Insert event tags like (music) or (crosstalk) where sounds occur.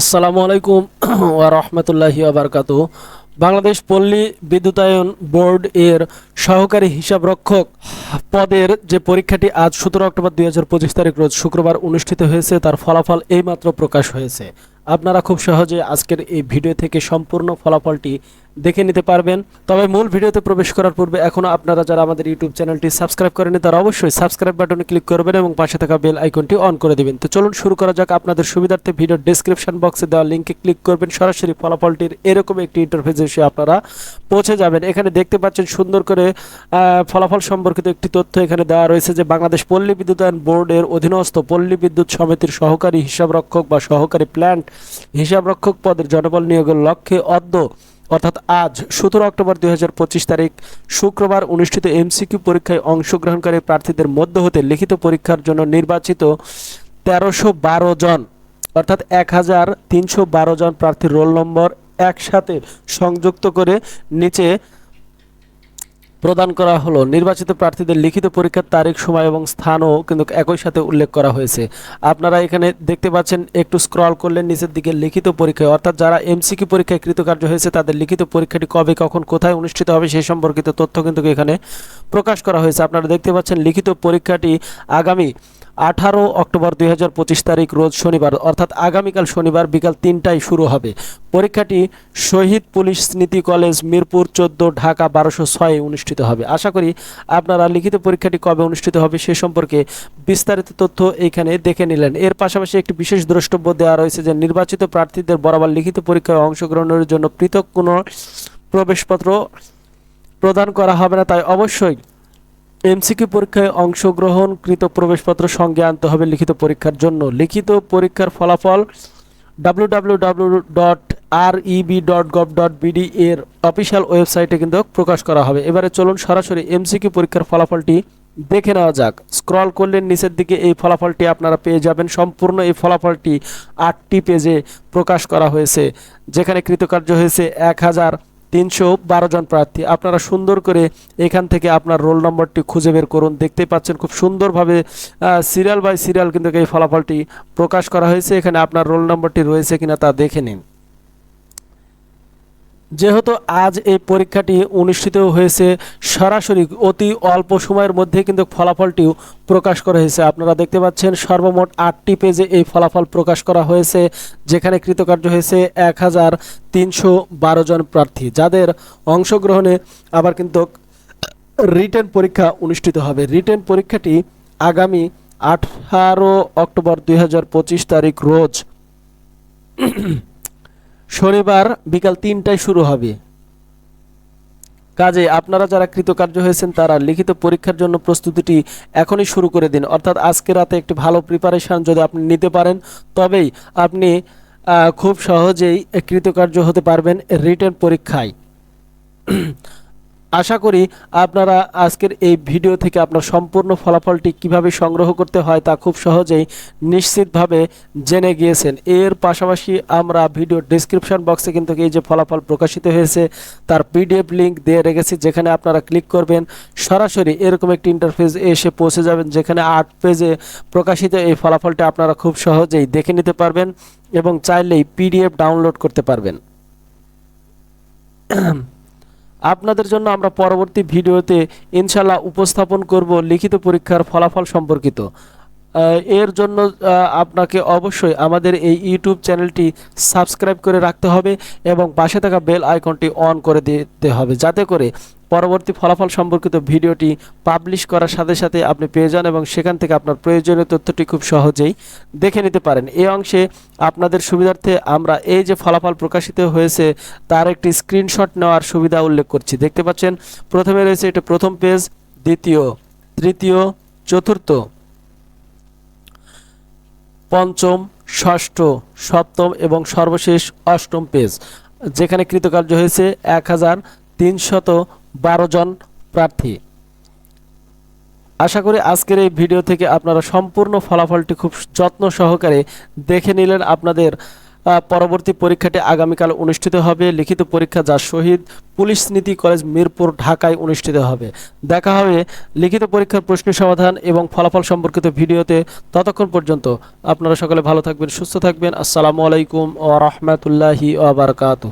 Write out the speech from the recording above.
আসসালামু আলাইকুম (clears throat) ওয়া রাহমাতুল্লাহি ওয়া বারাকাতু বাংলাদেশ পল্লী বিদ্যুতায়ন বোর্ড এর সহকারী হিসাবরক্ষক পদের যে পরীক্ষাটি আজ সতেরো অক্টোবর দুই হাজার পঁচিশ তারিখ, রোজ শুক্রবার অনুষ্ঠিত হয়েছে, তার ফলাফল এইমাত্র প্রকাশ হয়েছে। আপনারা খুব সহজে আজকের এই ভিডিও থেকে সম্পূর্ণ ফলাফলটি দেখে নিতে পারবেন। তবে মূল ভিডিওতে প্রবেশ করার পূর্বে এখনও আপনারা যারা আমাদের ইউটিউব চ্যানেলটি সাবস্ক্রাইব করেনি তারা অবশ্যই সাবস্ক্রাইব বাটনে ক্লিক করবেন এবং পাশে থাকা বেল আইকনটি অন করে দিবেন। তো চলুন শুরু করা যাক। আপনাদের সুবিধার্থে ভিডিওর ডেসক্রিপশন বক্সে দেওয়া লিঙ্কে ক্লিক করবেন। সরাসরি ফলাফলটির এরকম একটি ইন্টারফেস এসে আপনারা পৌঁছে যাবেন। এখানে দেখতে পাচ্ছেন সুন্দর করে ফলাফল সম্পর্কিত একটি তথ্য এখানে দেওয়া রয়েছে যে বাংলাদেশ পল্লী বিদ্যুতায়ন বোর্ডের অধীনস্থ পল্লী বিদ্যুৎ সমিতির সহকারী হিসাবরক্ষক বা সহকারী প্ল্যান্ট হিসাবরক্ষক পদের জনবল নিয়োগের লক্ষ্যে অদ্য অর্থাৎ আজ সতেরো অক্টোবর দুই হাজার পঁচিশ তারিখ, শুক্রবার অনুষ্ঠিত এমসিকিউ পরীক্ষায় অংশগ্রহণকারী প্রার্থীদের মধ্য হতে লিখিত পরীক্ষার জন্য নির্বাচিত তেরোশো বারো জন, অর্থাৎ এক হাজার তিনশো বারো জন প্রার্থীর রোল নম্বর একসাথে সংযুক্ত করে নিচে প্রদান করা হলো। নির্বাচিত প্রার্থীদের লিখিত পরীক্ষার তারিখ, সময় এবং স্থানও কিন্তু একই সাথে উল্লেখ করা হয়েছে। আপনারা এখানে দেখতে পাচ্ছেন, একটু স্ক্রল করলেন, নিচের দিকে লিখিত পরীক্ষায়। অর্থাৎ যারা এমসিকিউ পরীক্ষায় কৃতকার্য হয়েছে, তাদের লিখিত পরীক্ষাটি কবে, কখন, কোথায় অনুষ্ঠিত হবে সে সম্পর্কিত তথ্য কিন্তু এখানে প্রকাশ করা হয়েছে। আপনারা দেখতে পাচ্ছেন, লিখিত পরীক্ষাটি আগামী আঠারো অক্টোবর দুই হাজার পঁচিশ তারিখ রোজ শনিবার, অর্থাৎ আগামীকাল শনিবার বিকাল তিনটায় শুরু হবে। পরীক্ষাটি শহীদ পুলিশ স্মৃতি কলেজ মিরপুর চোদ্দ, ঢাকা বারোশো ছয়ে অনুষ্ঠিত হবে। আশা করি আপনারা লিখিত পরীক্ষাটি কবে অনুষ্ঠিত হবে সে সম্পর্কে বিস্তারিত তথ্য এখানে দেখে নিলেন। এর পাশাপাশি একটি বিশেষ দ্রষ্টব্য দেওয়া রয়েছে যে, নির্বাচিত প্রার্থীদের বরাবর লিখিত পরীক্ষায় অংশগ্রহণের জন্য পৃথক কোনো প্রবেশপত্র প্রদান করা হবে না। তাই অবশ্যই এমসিকিউ পরীক্ষায় অংশগ্রহণকৃত প্রবেশপত্র সঙ্গে আনতে হবে লিখিত পরীক্ষার জন্য। লিখিত পরীক্ষার ফলাফল www.reb.gov.bd ডট আর ডট ডট এর অফিসিয়াল ওয়েবসাইটে কিন্তু প্রকাশ করা হবে। এবারে চলুন সরাসরি এমসিকিউ পরীক্ষার ফলাফলটি দেখে নেওয়া যাক। স্ক্রল করলে নিচের দিকে এই ফলাফলটি আপনারা পেয়ে যাবেন। সম্পূর্ণ এই ফলাফলটি আটটি পেজে প্রকাশ করা হয়েছে, যেখানে কৃতকার্য হয়েছে এক হাজার তিনশো বারো জন প্রার্থী। আপনারা সুন্দর করে এখান থেকে আপনার রোল নম্বরটি খুঁজে বের করুন। দেখতে পাচ্ছেন খুব সুন্দরভাবে সিরিয়াল বাই সিরিয়াল কিন্তু এই ফলাফলটি প্রকাশ করা হয়েছে। এখানে আপনার রোল নম্বরটি রয়েছে কিনা তা দেখে নিন। যেহেতু আজ এই পরীক্ষাটি অনুষ্ঠিত হয়েছে সরাসরি অতি অল্প সময়ের মধ্যে কিন্তু ফলাফলটিও প্রকাশ করা হয়েছে। আপনারা দেখতে পাচ্ছেন সর্বমোট আটটি পেজে এই ফলাফল প্রকাশ করা হয়েছে, যেখানে কৃতকার্য হয়েছে এক হাজার তিনশো বারো জন প্রার্থী। যাদের অংশগ্রহণে আবার কিন্তু রিটেন পরীক্ষা অনুষ্ঠিত হবে। রিটেন পরীক্ষাটি আগামী আঠারো অক্টোবর দুই হাজার পঁচিশ তারিখ রোজ শনিবার বিকাল তিনটায় শুরু হবে। কাজে আপনারা যারা কৃতকার্য হয়েছেন, তারা লিখিত পরীক্ষার জন্য প্রস্তুতিটি এখনই শুরু করে দিন। অর্থাৎ আজকে রাতে একটি ভালো প্রিপারেশান যদি আপনি নিতে পারেন, তবেই আপনি খুব সহজেই কৃতকার্য হতে পারবেন রিটার্ন পরীক্ষায়। আশা করি আপনারা আজকের এই ভিডিও থেকে আপনার সম্পূর্ণ ফলাফলটি কীভাবে সংগ্রহ করতে হয় তা খুব সহজেই নিশ্চিতভাবে জেনে গিয়েছেন। এর পাশাপাশি আমরা ভিডিও ডিসক্রিপশন বক্সে কিন্তু এই যে ফলাফল প্রকাশিত হয়েছে, তার পিডিএফ লিংক দিয়ে রেখেছি, যেখানে আপনারা ক্লিক করবেন, সরাসরি এরকম একটি ইন্টারফেস এসে পৌঁছে যাবেন, যেখানে আট পেজে প্রকাশিত এই ফলাফলটা আপনারা খুব সহজেই দেখে নিতে পারবেন এবং চাইলেই পিডিএফ ডাউনলোড করতে পারবেন। আপনাদের জন্য আমরা পরবর্তী ভিডিওতে ইনশাল্লাহ উপস্থাপন করব লিখিত পরীক্ষার ফলাফল সম্পর্কিত। এর জন্য আপনাকে অবশ্যই আমাদের এই ইউটিউব চ্যানেলটি সাবস্ক্রাইব করে রাখতে হবে এবং পাশে থাকা বেল আইকনটি অন করে দিতে হবে। যাতে করে পরবর্তী ফলাফল সম্পর্কিত ভিডিওটি পাবলিশ করার সাথে সাথে আপনি পেয়ে যান এবং সেখান থেকে আপনার প্রয়োজনীয় তথ্যটি খুব সহজেই দেখে নিতে পারেন। এই অংশে আপনাদের সুবিধার্থে আমরা এই যে ফলাফল প্রকাশিত হয়েছে, তার একটি স্ক্রিনশট নেওয়ার সুবিধা উল্লেখ করছি। দেখতে পাচ্ছেন, প্রথমে রয়েছে এটা প্রথম পেজ, দ্বিতীয়, তৃতীয়, চতুর্থ। পঞ্চম, ষষ্ঠ, সপ্তম এবং সর্বশেষ অষ্টম পেজ, যেখানে কৃতকার্য হয়েছে এক হাজার তিনশত বারো জন প্রার্থী। আশা করি আজকের এই ভিডিও থেকে আপনারা সম্পূর্ণ ফলাফলটি খুব যত্ন সহকারে দেখে নিলেন আপনাদের পরবর্তী পরীক্ষাটি আগামীকাল অনুষ্ঠিত হবে। লিখিত পরীক্ষা যা শহীদ পুলিশ নীতি কলেজ মিরপুর, ঢাকায় অনুষ্ঠিত হবে। দেখা হবে লিখিত পরীক্ষার প্রশ্ন সমাধান এবং ফলাফল সম্পর্কিত ভিডিওতে। ততক্ষণ পর্যন্ত আপনারা সকলে ভালো থাকবেন, সুস্থ থাকবেন। আসসালামু আলাইকুম ও রহমতুল্লাহি ওবরাকাতু